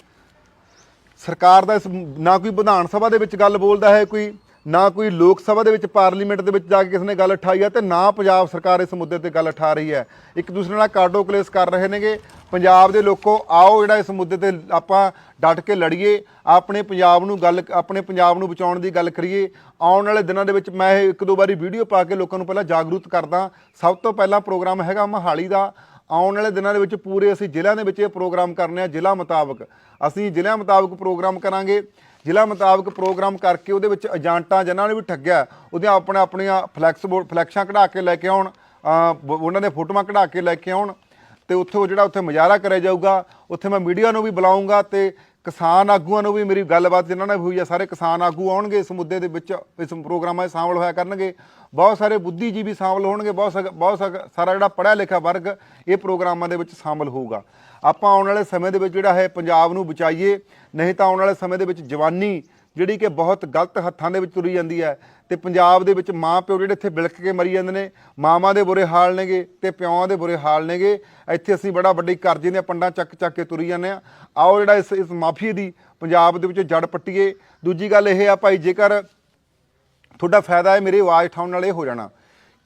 ਸਰਕਾਰ ਦਾ ਇਸ, ਨਾ ਕੋਈ ਵਿਧਾਨ ਸਭਾ ਦੇ ਵਿੱਚ ਗੱਲ ਬੋਲਦਾ ਹੈ ਕੋਈ। ਨਾ ਕੋਈ ਲੋਕ ਸਭਾ ਦੇ ਵਿੱਚ, ਪਾਰਲੀਮੈਂਟ ਦੇ ਵਿੱਚ ਜਾ ਕੇ ਕਿਸੇ ਨੇ ਗੱਲ ਉਠਾਈ ਹੈ ਤੇ ਨਾ ਪੰਜਾਬ ਸਰਕਾਰ ਇਸ ਮੁੱਦੇ ਤੇ ਗੱਲ ਉਠਾ ਰਹੀ ਹੈ। ਇੱਕ ਦੂਸਰੇ ਨਾਲ ਕਾਰਡੋ ਕਲੇਸ ਕਰ ਰਹੇ ਨੇਗੇ। ਪੰਜਾਬ ਦੇ ਲੋਕੋ, ਆਓ ਜਿਹੜਾ ਇਸ ਮੁੱਦੇ ਤੇ ਆਪਾਂ ਡਟ ਕੇ ਲੜੀਏ, ਆਪਣੇ ਪੰਜਾਬ ਨੂੰ ਗੱਲ, ਆਪਣੇ ਪੰਜਾਬ ਨੂੰ ਬਚਾਉਣ ਦੀ ਗੱਲ ਕਰੀਏ। ਆਉਣ ਵਾਲੇ ਦਿਨਾਂ ਦੇ ਵਿੱਚ ਮੈਂ ਇਹ ਇੱਕ ਦੋ ਵਾਰੀ ਵੀਡੀਓ ਪਾ ਕੇ ਲੋਕਾਂ ਨੂੰ ਪਹਿਲਾਂ ਜਾਗਰੂਕ ਕਰਦਾ। ਸਭ ਤੋਂ ਪਹਿਲਾਂ ਪ੍ਰੋਗਰਾਮ ਹੈਗਾ ਮਹਾਲੀ ਦਾ। ਆਉਣ ਵਾਲੇ ਦਿਨਾਂ ਦੇ ਵਿੱਚ ਪੂਰੇ ਅਸੀਂ ਜ਼ਿਲ੍ਹਿਆਂ ਦੇ ਵਿੱਚ ਇਹ ਪ੍ਰੋਗਰਾਮ ਕਰਨੇ ਆ, ਜ਼ਿਲ੍ਹਾ ਮੁਤਾਬਕ। ਅਸੀਂ ਜ਼ਿਲ੍ਹਿਆਂ ਮੁਤਾਬਕ ਪ੍ਰੋਗਰਾਮ ਕਰਾਂਗੇ। ਜ਼ਿਲ੍ਹਾ ਮੁਤਾਬਕ ਪ੍ਰੋਗਰਾਮ ਕਰਕੇ ਉਹਦੇ ਵਿੱਚ ਏਜੰਟਾਂ ਜਿਨ੍ਹਾਂ ਨੇ ਵੀ ਠੱਗਿਆ, ਉਹਦੀਆਂ ਆਪਣੇ ਆਪਣੀਆਂ ਫਲੈਕਸ ਬੋਰਡ ਫਲੈਕਸ਼ਾਂ ਕਢਾ ਕੇ ਲੈ ਕੇ ਆਉਣ ਉਹਨਾਂ ਦੇ ਫੋਟੋਆਂ ਕਢਾ ਕੇ ਲੈ ਕੇ ਆਉਣ ਤੇ ਉੱਥੇ ਉਹ ਜਿਹੜਾ ਉੱਥੇ ਮੁਜ਼ਾਹਰਾ ਕਰਿਆ ਜਾਊਗਾ, ਉੱਥੇ ਮੈਂ ਮੀਡੀਆ ਨੂੰ ਵੀ ਬੁਲਾਉਂਗਾ ਤੇ ਕਿਸਾਨ ਆਗੂਆਂ ਨੂੰ ਵੀ ਮੇਰੀ ਗੱਲਬਾਤ ਜਿਨ੍ਹਾਂ ਨਾਲ ਹੋਈ ਆ, ਸਾਰੇ ਕਿਸਾਨ ਆਗੂ ਆਉਣਗੇ ਇਸ ਮੁੱਦੇ ਦੇ ਵਿੱਚ, ਇਸ ਪ੍ਰੋਗਰਾਮਾਂ 'ਚ ਸ਼ਾਮਲ ਹੋਇਆ ਕਰਨਗੇ। ਬਹੁਤ ਸਾਰੇ ਬੁੱਧੀਜੀਵੀ ਸ਼ਾਮਲ ਹੋਣਗੇ, ਬਹੁਤ ਸਾ- ਬਹੁਤ ਸਾਰਾ ਜਿਹੜਾ ਪੜ੍ਹਿਆ ਲਿਖਿਆ ਵਰਗ ਇਹ ਪ੍ਰੋਗਰਾਮਾਂ ਦੇ ਵਿੱਚ ਸ਼ਾਮਲ ਹੋਊਗਾ। ਆਪਾਂ ਆਉਣ ਵਾਲੇ ਸਮੇਂ ਦੇ ਵਿੱਚ ਜਿਹੜਾ ਹੈ ਪੰਜਾਬ ਨੂੰ ਬਚਾਈਏ, ਨਹੀਂ ਤਾਂ ਆਉਣ ਵਾਲੇ ਸਮੇਂ ਦੇ ਵਿੱਚ ਜਵਾਨੀ ਜਿਹੜੀ ਕਿ ਬਹੁਤ ਗਲਤ ਹੱਥਾਂ ਦੇ ਵਿੱਚ ਤੁਰੀ ਜਾਂਦੀ ਹੈ ਤੇ ਪੰਜਾਬ ਦੇ ਵਿੱਚ ਮਾਂ ਪਿਓ ਜਿਹੜੇ ਇੱਥੇ ਬਿਲਕ ਕੇ ਮਰੀ ਜਾਂਦੇ ਨੇ, ਮਾਵਾਂ ਦੇ ਬੁਰੇ ਹਾਲ ਨੇਗੇ ਤੇ ਪਿਓਾਂ ਦੇ ਬੁਰੇ ਹਾਲ ਨੇਗੇ। ਇੱਥੇ ਅਸੀਂ ਬੜਾ ਵੱਡੀ ਕਰਜ਼ੇ ਦੀਆਂ ਪੰਡਾਂ ਚੱਕ ਚੱਕ ਕੇ ਤੁਰੀ ਜਾਂਦੇ ਆ ਆਓ ਜਿਹੜਾ ਇਸ ਇਸ ਮਾਫੀਏ ਦੀ ਪੰਜਾਬ ਦੇ ਵਿੱਚ ਜੜ ਪੱਟੀਏ। ਦੂਜੀ ਗੱਲ ਇਹ ਆ ਭਾਈ ਜੇਕਰ ਤੁਹਾਡਾ ਫਾਇਦਾ ਹੈ, ਮੇਰੀ ਆਵਾਜ਼ ਉਠਾਉਣ ਨਾਲ ਇਹ ਹੋ ਜਾਣਾ।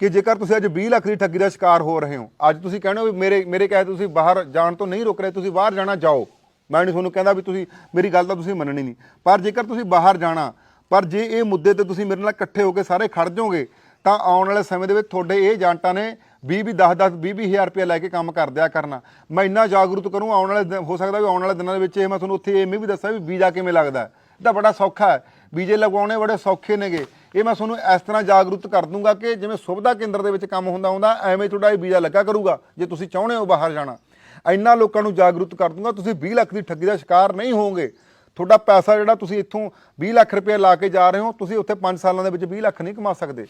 ਕਿ ਜੇਕਰ ਤੁਸੀਂ ਅੱਜ 20 ਲੱਖ ਦੀ ਠੱਗੀ ਦਾ ਸ਼ਿਕਾਰ ਹੋ ਰਹੇ ਹੋ, ਅੱਜ ਤੁਸੀਂ ਕਹਿੰਦੇ ਹੋ ਵੀ ਮੇਰੇ ਮੇਰੇ ਕਹੇ ਤੁਸੀਂ ਬਾਹਰ ਜਾਣ ਤੋਂ ਨਹੀਂ ਰੋਕ ਰਹੇ, ਤੁਸੀਂ ਬਾਹਰ ਜਾਣਾ ਜਾਓ। ਮੈਂ ਨਹੀਂ ਤੁਹਾਨੂੰ ਕਹਿੰਦਾ ਵੀ ਤੁਸੀਂ, ਮੇਰੀ ਗੱਲ ਤਾਂ ਤੁਸੀਂ ਮੰਨਣੀ ਨਹੀਂ। ਪਰ ਜੇਕਰ ਤੁਸੀਂ ਬਾਹਰ ਜਾਣਾ, ਪਰ ਜੇ ਇਹ ਮੁੱਦੇ ਤੇ ਤੁਸੀਂ ਮੇਰੇ ਨਾਲ ਇਕੱਠੇ ਹੋ ਕੇ ਸਾਰੇ ਖੜ ਜਾਓਗੇ, ਤਾਂ ਆਉਣ ਵਾਲੇ ਸਮੇਂ ਦੇ ਵਿੱਚ ਤੁਹਾਡੇ ਇਹ ਏਜੰਟਾਂ ਨੇ 20 20 10 10 20 ਹਜ਼ਾਰ ਰੁਪਏ ਲੈ ਕੇ ਕੰਮ ਕਰ ਦਿਆ ਕਰਨਾ। ਮੈਂ ਇੰਨਾ ਜਾਗਰੂਕ ਕਰੂੰ, ਆਉਣ ਵਾਲੇ ਦਿਨ- ਹੋ ਸਕਦਾ ਵੀ ਆਉਣ ਵਾਲੇ ਦਿਨਾਂ ਦੇ ਵਿੱਚ ਇਹ ਮੈਂ ਤੁਹਾਨੂੰ ਉੱਥੇ ਇਹ ਵੀ ਦੱਸਾਂ ਵੀ ਵੀਜ਼ਾ ਕਿਵੇਂ ਲੱਗਦਾ। ਹੈ ਇਹਦਾ ਬੜਾ ਸੌਖਾ ਹੈ। ਵੀਜ਼ੇ ਲਗਵਾਉਣੇ ਬੜੇ ਸੌਖੇ ਨੇਗੇ। ਇਹ ਮੈਂ ਤੁਹਾਨੂੰ ਇਸ ਤਰ੍ਹਾਂ ਜਾਗਰੂਕ ਕਰ ਦੂੰਗਾ ਕਿ ਜਿਵੇਂ ਸੁਵਿਧਾ ਕੇਂਦਰ ਦੇ ਵਿੱਚ ਕੰਮ ਹੁੰਦਾ ਹੁੰਦਾ, ਐਵੇਂ ਤੁਹਾਡਾ ਇਹ ਵੀਜ਼ਾ ਲੱਗਾ ਕਰੂਗਾ, ਜੇ ਤੁਸੀਂ ਚਾਹੁੰਦੇ ਹੋ ਬਾਹਰ ਜਾਣਾ। ਇੰਨਾ ਲੋਕਾਂ ਨੂੰ ਜਾਗਰੂਕ ਕਰ ਦੂੰਗਾ, ਤੁਸੀਂ 20 ਲੱਖ ਦੀ ਠੱਗੀ ਦਾ ਸ਼ਿਕਾਰ ਨਹੀਂ ਹੋਵੋਗੇ। ਤੁਹਾਡਾ ਪੈਸਾ ਜਿਹੜਾ ਤੁਸੀਂ ਇੱਥੋਂ 20 ਲੱਖ ਰੁਪਏ ਲਾ ਕੇ ਜਾ ਰਹੇ ਹੋ, ਤੁਸੀਂ ਉੱਥੇ 5 ਸਾਲਾਂ ਦੇ ਵਿੱਚ 20 ਲੱਖ ਨਹੀਂ ਕਮਾ ਸਕਦੇ।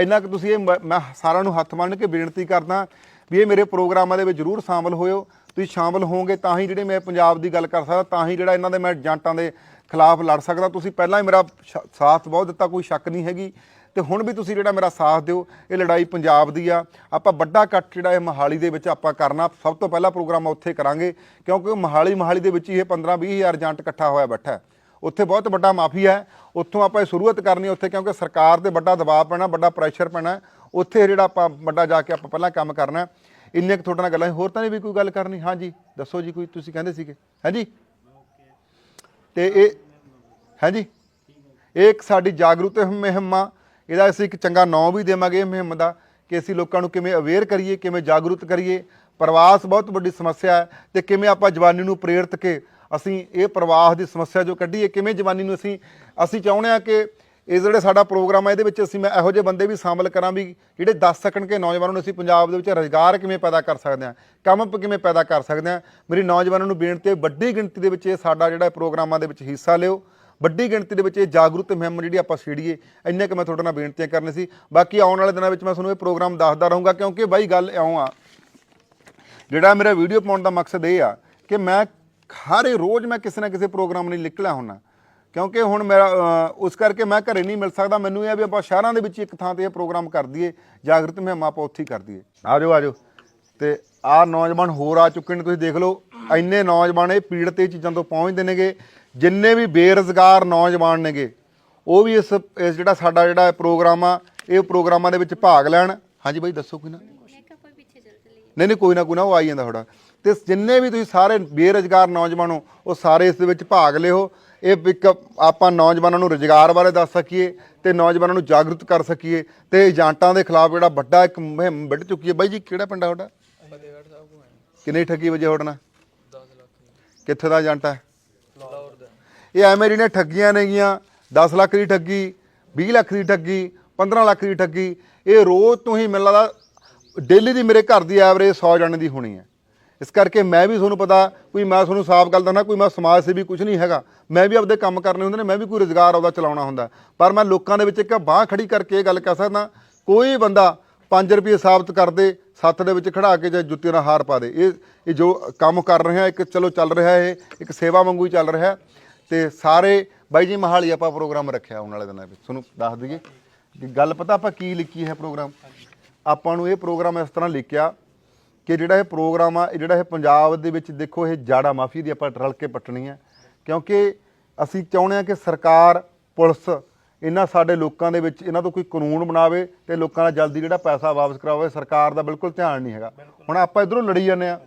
ਇੰਨਾ ਕਿ ਤੁਸੀਂ ਇਹ ਮ- ਮੈਂ ਸਾਰਿਆਂ ਨੂੰ ਹੱਥ ਮੰਨ ਕੇ ਬੇਨਤੀ ਕਰਦਾ ਵੀ ਇਹ ਮੇਰੇ ਪ੍ਰੋਗਰਾਮਾਂ ਦੇ ਵਿੱਚ ਜ਼ਰੂਰ ਸ਼ਾਮਲ ਹੋਇਓ। ਤੁਸੀਂ ਸ਼ਾਮਲ ਹੋਵੋਗੇ ਤਾਂ ਹੀ ਜਿਹੜੇ ਮੈਂ ਪੰਜਾਬ ਦੀ ਗੱਲ ਕਰ ਸਕਦਾ, ਤਾਂ ਹੀ ਜਿਹੜਾ ਇਹਨਾਂ ਦੇ ਮੈਂ ਏਜੰਟਾਂ ਦੇ ਖਿਲਾਫ ਲੜ ਸਕਦਾ। ਤੁਸੀਂ ਪਹਿਲਾਂ ਹੀ ਮੇਰਾ ਸ਼- ਸਾਥ ਬਹੁਤ ਦਿੱਤਾ, ਕੋਈ ਸ਼ੱਕ ਨਹੀਂ ਹੈਗੀ। ਤੇ ਹੁਣ ਵੀ ਤੁਸੀਂ ਜਿਹੜਾ ਮੇਰਾ ਸਾਥ ਦਿਓ, ਇਹ ਲੜਾਈ ਪੰਜਾਬ ਦੀ ਆ। ਆਪਾਂ ਵੱਡਾ ਕੱਟ ਜਿਹੜਾ ਇਹ ਮਹਾਲੀ ਦੇ ਵਿੱਚ ਆਪਾਂ ਕਰਨਾ, ਸਭ ਤੋਂ ਪਹਿਲਾ ਪ੍ਰੋਗਰਾਮ ਉੱਥੇ ਕਰਾਂਗੇ, ਕਿਉਂਕਿ ਮਹਾਲੀ ਮਹਾਲੀ ਦੇ ਵਿੱਚ ਹੀ ਇਹ 15 20 ਹਜ਼ਾਰ ਏਜੰਟ ਇਕੱਠਾ ਹੋਇਆ ਬੈਠਾ ਉੱਥੇ ਬਹੁਤ ਵੱਡਾ ਮਾਫੀਆ ਹੈ। ਉੱਥੋਂ ਆਪਾਂ ਇਹ ਸ਼ੁਰੂਆਤ ਕਰਨੀ ਉੱਥੇ, ਕਿਉਂਕਿ ਸਰਕਾਰ ਤੇ ਵੱਡਾ ਦਬਾਅ ਪੈਣਾ, ਵੱਡਾ ਪ੍ਰੈਸ਼ਰ ਪੈਣਾ ਉੱਥੇ ਜਿਹੜਾ ਆਪਾਂ ਵੱਡਾ ਜਾ ਕੇ ਆਪਾਂ ਪਹਿਲਾਂ ਕੰਮ ਕਰਨਾ ਹੈ। ਇੰਨੇ ਕੁ ਤੁਹਾਡੇ ਨਾਲ ਗੱਲਾਂ ਹੋਰ ਤਾਂ ਨਹੀਂ ਵੀ ਕੋਈ ਗੱਲ ਕਰਨੀ? ਹਾਂਜੀ, ਦੱਸੋ ਜੀ ਕੋਈ, ਤੁਸੀਂ ਕਹਿੰਦੇ ਸੀਗੇ। ਹਾਂਜੀ? ਤੇ ਇਹ ਹਾਂਜੀ ਇਹ ਇੱਕ ਸਾਡੀ ਜਾਗਰੂਕ ਮੁਹਿੰਮ ਆ। ਇਹਦਾ ਅਸੀਂ ਇੱਕ ਚੰਗਾ ਨਾਂ ਵੀ ਦੇਵਾਂਗੇ ਇਹ ਮੁਹਿੰਮ ਦਾ ਕਿ ਅਸੀਂ ਲੋਕਾਂ ਨੂੰ ਕਿਵੇਂ ਅਵੇਅਰ ਕਰੀਏ, ਕਿਵੇਂ ਜਾਗਰੂਕ ਕਰੀਏ। ਪ੍ਰਵਾਸ ਬਹੁਤ ਵੱਡੀ ਸਮੱਸਿਆ ਹੈ ਤੇ ਕਿਵੇਂ ਆਪਾਂ ਜਵਾਨੀ ਨੂੰ ਪ੍ਰੇਰਿਤ ਕੇ ਅਸੀਂ ਇਹ ਪ੍ਰਵਾਸ ਦੀ ਸਮੱਸਿਆ ਜੋ ਕੱਢੀਏ, ਕਿਵੇਂ ਜਵਾਨੀ ਨੂੰ ਅਸੀਂ ਅਸੀਂ ਚਾਹੁੰਦੇ ਆ ਕਿ ਇਹ ਜਿਹੜੇ ਸਾਡਾ ਪ੍ਰੋਗਰਾਮ ਹੈ ਇਹਦੇ ਵਿੱਚ ਅਸੀਂ ਮੈਂ ਇਹੋ ਜਿਹੇ ਬੰਦੇ ਵੀ ਸ਼ਾਮਲ ਕਰਾਂ ਵੀ ਜਿਹੜੇ ਦੱਸ ਸਕਣ ਕਿ ਨੌਜਵਾਨਾਂ ਨੂੰ ਅਸੀਂ ਪੰਜਾਬ ਦੇ ਵਿੱਚ ਰੋਜ਼ਗਾਰ ਕਿਵੇਂ ਪੈਦਾ ਕਰ ਸਕਦੇ ਹਾਂ, ਕੰਮ ਕਿਵੇਂ ਪੈਦਾ ਕਰ ਸਕਦੇ ਹਾਂ। ਮੇਰੀ ਨੌਜਵਾਨਾਂ ਨੂੰ ਬੇਨਤੀ ਹੈ, ਵੱਡੀ ਗਿਣਤੀ ਦੇ ਵਿੱਚ ਇਹ ਸਾਡਾ ਜਿਹੜਾ ਪ੍ਰੋਗਰਾਮਾਂ ਦੇ ਵਿੱਚ ਹਿੱਸਾ ਲਿਓ। ਵੱਡੀ ਗਿਣਤੀ ਦੇ ਵਿੱਚ ਇਹ ਜਾਗਰੂਕ ਮੁਹਿੰਮ ਜਿਹੜੀ ਆਪਾਂ ਛੇੜੀਏ, ਇੰਨੇ ਕਿ ਮੈਂ ਤੁਹਾਡੇ ਨਾਲ ਬੇਨਤੀਆਂ ਕਰਨੀ ਸੀ। ਬਾਕੀ ਆਉਣ ਵਾਲੇ ਦਿਨਾਂ ਵਿੱਚ ਮੈਂ ਤੁਹਾਨੂੰ ਇਹ ਪ੍ਰੋਗਰਾਮ ਦੱਸਦਾ ਰਹੂੰਗਾ, ਕਿਉਂਕਿ ਬਾਈ ਗੱਲ ਇਉਂ ਆ, ਜਿਹੜਾ ਮੇਰਾ ਵੀਡੀਓ ਪਾਉਣ ਦਾ ਮਕਸਦ ਇਹ ਆ ਕਿ ਮੈਂ ਹਰ ਰੋਜ਼ ਮੈਂ ਕਿਸੇ ਨਾ ਕਿਸੇ ਪ੍ਰੋਗਰਾਮ ਲਈ ਨਿਕਲਿਆ ਹੁੰਨਾ ਕਿਉਂਕਿ ਹੁਣ ਮੇਰਾ ਉਸ ਕਰਕੇ ਮੈਂ ਘਰੇ ਨਹੀਂ ਮਿਲ ਸਕਦਾ। ਮੈਨੂੰ ਇਹ ਆ ਵੀ ਆਪਾਂ ਸ਼ਹਿਰਾਂ ਦੇ ਵਿੱਚ ਇੱਕ ਥਾਂ ਤੇ ਇਹ ਪ੍ਰੋਗਰਾਮ ਕਰ ਦਈਏ, ਜਾਗਰਤ ਮੁਹਿੰਮ ਆਪਾਂ ਉੱਥੇ ਹੀ ਕਰ ਦਈਏ। ਆ ਜਾਓ ਆ ਜਾਓ ਤੇ ਆਹ ਨੌਜਵਾਨ ਹੋਰ ਆ ਚੁੱਕੇ ਨੇ, ਤੁਸੀਂ ਦੇਖ ਲਓ, ਇੰਨੇ ਨੌਜਵਾਨ ਇਹ ਪੀੜਤ ਇਹ ਚੀਜ਼ਾਂ ਤੋਂ ਪਹੁੰਚਦੇ ਨੇਗੇ, ਜਿੰਨੇ ਵੀ ਬੇਰੁਜ਼ਗਾਰ ਨੌਜਵਾਨ ਨੇਗੇ, ਉਹ ਵੀ ਇਸ ਇਸ ਜਿਹੜਾ ਸਾਡਾ ਜਿਹੜਾ ਪ੍ਰੋਗਰਾਮ ਆ, ਇਹ ਪ੍ਰੋਗਰਾਮਾਂ ਦੇ ਵਿੱਚ ਭਾਗ ਲੈਣ। ਹਾਂਜੀ ਬਾਈ, ਦੱਸੋ ਕੋਈ ਨਾ। ਨਹੀਂ ਨਹੀਂ, ਕੋਈ ਨਾ ਕੋਈ ਨਾ, ਉਹ ਆਈ ਜਾਂਦਾ ਤੁਹਾਡਾ ਤੇ ਜਿੰਨੇ ਵੀ ਤੁਸੀਂ ਸਾਰੇ ਬੇਰੁਜ਼ਗਾਰ ਨੌਜਵਾਨ ਹੋ, ਉਹ ਸਾਰੇ ਇਸ ਦੇ ਵਿੱਚ ਭਾਗ ਲਿਓ। ਇਹ ਇੱਕ ਆਪਾਂ ਨੌਜਵਾਨਾਂ ਨੂੰ ਰੁਜ਼ਗਾਰ ਬਾਰੇ ਦੱਸ ਸਕੀਏ ਤੇ ਨੌਜਵਾਨਾਂ ਨੂੰ ਜਾਗਰੂਕ ਕਰ ਸਕੀਏ ਤੇ ਏਜੰਟਾਂ ਦੇ ਖਿਲਾਫ ਜਿਹੜਾ ਵੱਡਾ ਇੱਕ ਮੁਹਿੰਮ ਵੱਢ ਚੁੱਕੀ ਹੈ। ਬਾਈ ਜੀ, ਕਿਹੜਾ ਪਿੰਡ ਆ ਤੁਹਾਡਾ? ਫਤਿਹਗੜ੍ਹ ਸਾਹਿਬ ਕੋ ਕਿੰਨੀ ਠੱਗੀ ਵਜੇ ਹੋੜਨਾ 10 ਲੱਖ ਕਿੱਥੇ ਦਾ ਏਜੰਟ ਹੈ ਲਾਹੌਰ ਦਾ ਇਹ ਐਵੇਂ ਜਿਹੜੀਆਂ ਠੱਗੀਆਂ ਨੇਗੀਆਂ 10 ਲੱਖ ਦੀ ਠੱਗੀ 20 ਲੱਖ ਦੀ ਠੱਗੀ 15 ਲੱਖ ਦੀ ਠੱਗੀ, ਇਹ ਰੋਜ਼ ਤੋਂ ਹੀ ਮੈਨੂੰ ਲੱਗਦਾ ਡੇਲੀ ਦੀ ਮੇਰੇ ਘਰ ਦੀ ਐਵਰੇਜ 100 ਜਣ ਦੀ ਹੋਣੀ ਹੈ। ਇਸ ਕਰਕੇ ਮੈਂ ਵੀ ਤੁਹਾਨੂੰ ਪਤਾ ਕੋਈ ਮੈਂ ਤੁਹਾਨੂੰ ਸਾਫ਼ ਗੱਲ ਦੱਸਣਾ ਕੋਈ ਮੈਂ ਸਮਾਜ ਸੇਵੀ ਕੁਝ ਨਹੀਂ ਹੈਗਾ। ਮੈਂ ਵੀ ਆਪਦੇ ਕੰਮ ਕਰਨੇ ਹੁੰਦੇ ਨੇ, ਮੈਂ ਵੀ ਕੋਈ ਰੋਜ਼ਗਾਰ ਆਪਦਾ ਚਲਾਉਣਾ ਹੁੰਦਾ। ਪਰ ਮੈਂ ਲੋਕਾਂ ਦੇ ਵਿੱਚ ਇੱਕ ਬਾਹ ਖੜੀ ਕਰਕੇ ਇਹ ਗੱਲ ਕਹਿ ਸਕਦਾ, ਕੋਈ ਬੰਦਾ 5 ਰੁਪਏ ਸਾਬਤ ਕਰਦੇ ਸੱਤ ਦੇ ਵਿੱਚ ਖੜਾ ਕੇ ਜਾਂ ਜੁੱਤੀਆਂ ਨਾਲ ਹਾਰ ਪਾ ਦੇ। ਇਹ ਇਹ ਜੋ ਕੰਮ ਕਰ ਰਿਹਾ, ਇੱਕ ਚਲੋ ਚੱਲ ਰਿਹਾ ਇਹ, ਇੱਕ ਸੇਵਾ ਵਾਂਗੂ ਹੀ ਚੱਲ ਰਿਹਾ। ਤੇ ਸਾਰੇ, ਬਾਈ ਜੀ ਮਹਾਲੀ ਆਪਾਂ ਪ੍ਰੋਗਰਾਮ ਰੱਖਿਆ ਆਉਣ ਵਾਲੇ ਦਿਨਾਂ ਵਿੱਚ। ਤੁਹਾਨੂੰ ਦੱਸ ਦਈਏ ਕਿ ਗੱਲ ਪਤਾ ਆਪਾਂ ਕੀ ਲਿਖੀ ਹੈ ਪ੍ਰੋਗਰਾਮ? ਆਪਾਂ ਨੂੰ ਇਹ ਪ੍ਰੋਗਰਾਮ ਇਸ ਤਰ੍ਹਾਂ ਲਿਖਿਆ ਕਿ ਜਿਹੜਾ ਇਹ ਪ੍ਰੋਗਰਾਮ ਆ, ਇਹ ਜਿਹੜਾ ਇਹ ਪੰਜਾਬ ਦੇ ਵਿੱਚ ਦੇਖੋ ਇਹ ਜਾੜਾ ਮਾਫੀ ਦੀ ਆਪਾਂ ਰਲ ਕੇ ਪੱਟਣੀ ਹੈ ਕਿਉਂਕਿ ਅਸੀਂ ਚਾਹੁੰਦੇ ਹਾਂ ਕਿ ਸਰਕਾਰ, ਪੁਲਿਸ ਇਹਨਾਂ ਸਾਡੇ ਲੋਕਾਂ ਦੇ ਵਿੱਚ ਇਹਨਾਂ ਤੋਂ ਕੋਈ ਕਾਨੂੰਨ ਬਣਾਵੇ ਤੇ ਲੋਕਾਂ ਦਾ ਜਲਦੀ ਜਿਹੜਾ ਪੈਸਾ ਵਾਪਸ ਕਰਾਵੇ। ਸਰਕਾਰ ਦਾ ਬਿਲਕੁਲ ਧਿਆਨ ਨਹੀਂ ਹੈਗਾ। ਹੁਣ ਆਪਾਂ ਇਧਰੋਂ ਲੜੀ ਜਾਂਦੇ ਆ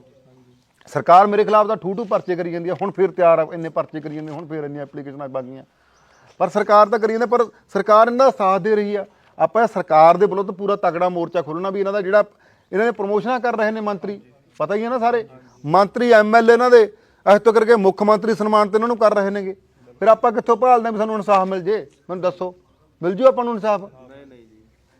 ਸਰਕਾਰ ਮੇਰੇ ਖਿਲਾਫ ਤਾਂ ਠੂ ਠੂ ਪਰਚੇ ਕਰੀ ਜਾਂਦੀ ਆ। ਹੁਣ ਫਿਰ ਤਿਆਰ ਆ, ਇੰਨੇ ਪਰਚੇ ਕਰੀ ਜਾਂਦੇ ਹੁਣ ਫਿਰ ਇੰਨੀਆਂ ਐਪਲੀਕੇਸ਼ਨਾਂ ਬਾਗੀਆਂ। ਪਰ ਸਰਕਾਰ ਤਾਂ ਕਰੀ ਜਾਂਦੇ ਪਰ ਸਰਕਾਰ ਇਹਨਾਂ ਦਾ ਸਾਥ ਦੇ ਰਹੀ ਆ। ਆਪਾਂ ਸਰਕਾਰ ਦੇ ਵੱਲੋਂ ਤਾਂ ਪੂਰਾ ਤਗੜਾ ਮੋਰਚਾ ਖੋਲਣਾ ਵੀ ਇਹਨਾਂ ਦਾ ਜਿਹੜਾ ਇਹਨਾਂ ਦੇ ਪ੍ਰਮੋਸ਼ਨਾਂ ਕਰ ਰਹੇ ਨੇ ਮੰਤਰੀ। ਪਤਾ ਹੀ ਹੈ ਨਾ ਸਾਰੇ। ਮੰਤਰੀ ਐਮਐਲਏ ਇਹਨਾਂ ਦੇ। ਇਸ ਤੋਂ ਕਰਕੇ ਮੁੱਖ ਮੰਤਰੀ ਸਨਮਾਨ ਤੇ ਇਹਨਾਂ ਨੂੰ ਕਰ ਰਹੇ ਨੇਗੇ। ਫਿਰ ਆਪਾਂ ਕਿੱਥੋਂ ਭਾਲਦੇ ਹਾਂ ਵੀ ਸਾਨੂੰ ਇਨਸਾਫ ਮਿਲ ਜੇ? ਮੈਨੂੰ ਦੱਸੋ। ਮਿਲ ਜੂ ਆਪਾਂ ਨੂੰ ਇਨਸਾਫ?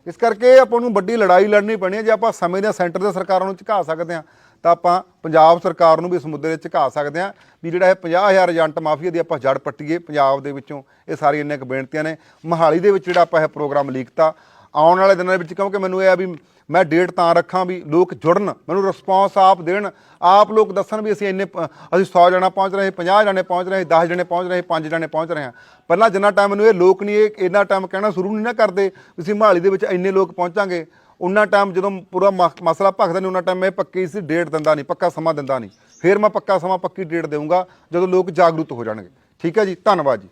ਇਸ ਕਰਕੇ ਆਪਾਂ ਨੂੰ ਵੱਡੀ ਲੜਾਈ ਲੜਨੀ ਪੈਣੀ ਹੈ। ਜੇ ਆਪਾਂ ਸਮੇਂ ਦੀਆਂ ਸੈਂਟਰ ਦੇ ਸਰਕਾਰਾਂ ਨੂੰ ਝੁਕਾ ਸਕਦੇ ਹਾਂ, ਤਾਂ ਆਪਾਂ ਪੰਜਾਬ ਸਰਕਾਰ ਨੂੰ ਵੀ ਇਸ ਮੁੱਦੇ 'ਤੇ ਝੁਕਾ ਸਕਦੇ ਹਾਂ ਵੀ ਜਿਹੜਾ ਇਹ 50000 ਏਜੰਟ ਮਾਫੀਆ ਦੀ ਆਪਾਂ ਜੜ ਪੱਟੀਏ ਪੰਜਾਬ ਦੇ ਵਿੱਚੋਂ। ਇਹ ਸਾਰੀ ਇੰਨੀਆਂ ਕੁ ਬੇਨਤੀਆਂ ਨੇ। ਮਹਾਲੀ ਦੇ ਵਿੱਚ ਜਿਹੜਾ ਆਪਾਂ ਇਹ ਪ੍ਰੋਗਰਾਮ ਲੀਕਤਾ ਆਉਣ ਵਾਲੇ ਦਿਨਾਂ ਦੇ ਵਿੱਚ ਕਿਉਂਕਿ ਮੈਨੂੰ ਇਹ ਆ ਵੀ ਮੈਂ ਡੇਟ ਤਾਂ ਰੱਖਾਂ ਵੀ ਲੋਕ ਜੁੜਨ, ਮੈਨੂੰ ਰਿਸਪੌਂਸ ਆਪ ਦੇਣ, ਆਪ ਲੋਕ ਦੱਸਣ ਵੀ ਅਸੀਂ ਇੰਨੇ ਪ- ਅਸੀਂ 100 ਜਣਾ ਪਹੁੰਚ ਰਹੇ 50 ਜਣੇ ਪਹੁੰਚ ਰਹੇ 10 ਜਣੇ ਪਹੁੰਚ ਰਹੇ 5 ਜਣੇ ਪਹੁੰਚ ਰਹੇ ਹਾਂ। ਪਹਿਲਾਂ ਜਿੰਨਾ ਟਾਈਮ ਮੈਨੂੰ ਇਹ ਲੋਕ ਨਹੀਂ, ਇਹ ਇੰਨਾ ਟਾਈਮ ਕਹਿਣਾ ਸ਼ੁਰੂ ਨਹੀਂ ਨਾ ਕਰਦੇ ਅਸੀਂ ਮਹਾਲੀ ਦੇ ਵਿੱਚ ਇੰਨੇ ਲੋਕ ਪਹੁੰਚਾਂਗੇ। ਉਹਨਾਂ ਟਾਈਮ ਜਦੋਂ ਪੂਰਾ ਮ- ਮਸਲਾ ਭਖਦਾ ਨਹੀਂ ਉਹਨਾਂ ਟਾਈਮ ਮੈਂ ਪੱਕੀ ਸੀ ਡੇਟ ਦਿੰਦਾ ਨਹੀਂ, ਪੱਕਾ ਸਮਾਂ ਦਿੰਦਾ ਨਹੀਂ। ਫਿਰ ਮੈਂ ਪੱਕਾ ਸਮਾਂ, ਪੱਕੀ ਡੇਟ ਦੇਵਾਂਗਾ ਜਦੋਂ ਲੋਕ ਜਾਗਰੂਕ ਹੋ ਜਾਣਗੇ। ਠੀਕ ਹੈ ਜੀ, ਧੰਨਵਾਦ ਜੀ।